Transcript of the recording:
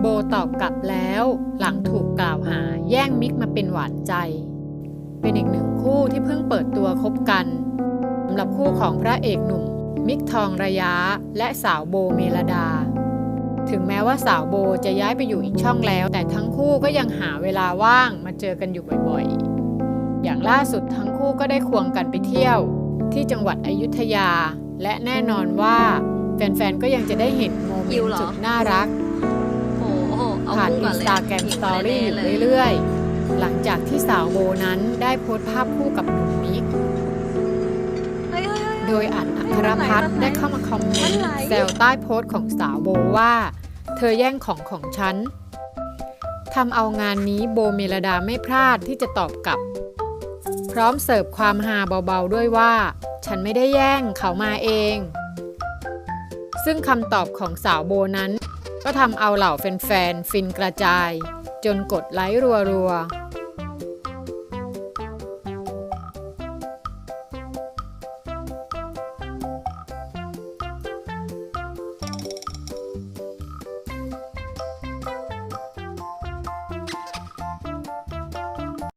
โบตอบกลับแล้วหลังถูกกล่าวหาแย่งมิกมาเป็นหวานใจ เป็นอีกหนึ่งคู่ที่เพิ่งเปิดตัวคบกันสำหรับคู่ของพระเอกหนุ่ม มิกทองระยะและสาวโบเมลดา ถึงแม้ว่าสาวโบจะย้ายไปอยู่อีกช่องแล้ว แต่ทั้งคู่ก็ยังหาเวลาว่างมาเจอกันอยู่บ่อยๆ อย่างล่าสุดทั้งคู่ก็ได้ควงกันไปเที่ยว ที่จังหวัดอยุธยา และแน่นอนว่าแฟนๆก็ยังจะได้เห็นโมเมยินวต์เหรอสุดน่ารักโอ้โหเอา ผ่านอินสตาแกรมสตอรี่อยู่เรื่อยๆ หลังจากที่สาวโบนั้นได้โพสต์ภาพคู่กับหนุ่มมิก โดยอันอัครพัฒน์ได้เข้ามาคอมเมนต์มันไหลแซวใต้โพสต์ของสาวโบว่า เธอแย่งของของฉันทำเอางานนี้โบเมลดาไม่พลาดที่จะตอบกลับ พร้อมเสิร์ฟความฮาเบาๆด้วยว่า ฉันไม่ได้แย่งเขามาเอง ซึ่งคำตอบของสาวโบนั้น ก็ทำเอาเหล่าแฟนๆ ฟินกระจาย จนกดไลค์รัวๆ